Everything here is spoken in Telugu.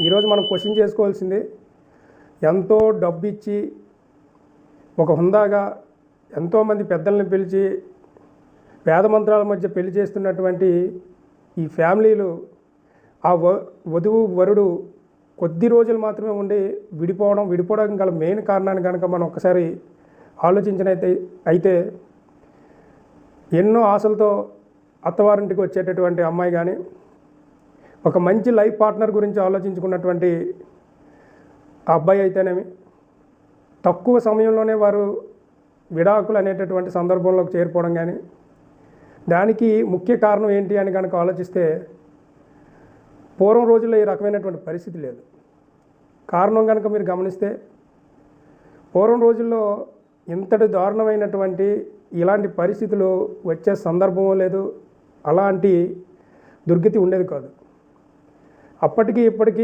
ఈరోజు మనం క్వశ్చన్ చేసుకోవాల్సింది ఎంతో డబ్బు ఇచ్చి ఒక హుందాగా ఎంతోమంది పెద్దల్ని పిలిచి వేద మంత్రాల మధ్య పెళ్ళి చేస్తున్నటువంటి ఈ ఫ్యామిలీలు ఆ వ వధువు వరుడు కొద్ది రోజులు మాత్రమే ఉండి విడిపోవడం విడిపోవడం గల మెయిన్ కారణాన్ని కనుక మనం ఒకసారి ఆలోచించినైతే అయితే ఎన్నో ఆశలతో అత్తవారింటికి వచ్చేటటువంటి అమ్మాయి కానీ ఒక మంచి లైఫ్ పార్ట్నర్ గురించి ఆలోచించుకున్నటువంటి అబ్బాయి అయితేనేమి? తక్కువ సమయంలోనే వారు విడాకులు అనేటటువంటి సందర్భంలోకి చేరిపోవడం కానీ దానికి ముఖ్య కారణం ఏంటి అని కనుక ఆలోచిస్తే పూర్వం రోజుల్లో ఈ రకమైనటువంటి పరిస్థితి లేదు. కారణం కనుక మీరు గమనిస్తే పూర్వం రోజుల్లో ఇంతటి దారుణమైనటువంటి ఇలాంటి పరిస్థితులు వచ్చే సందర్భం లేదు. అలాంటి దుర్గతి ఉండేది కాదు. అప్పటికి ఇప్పటికీ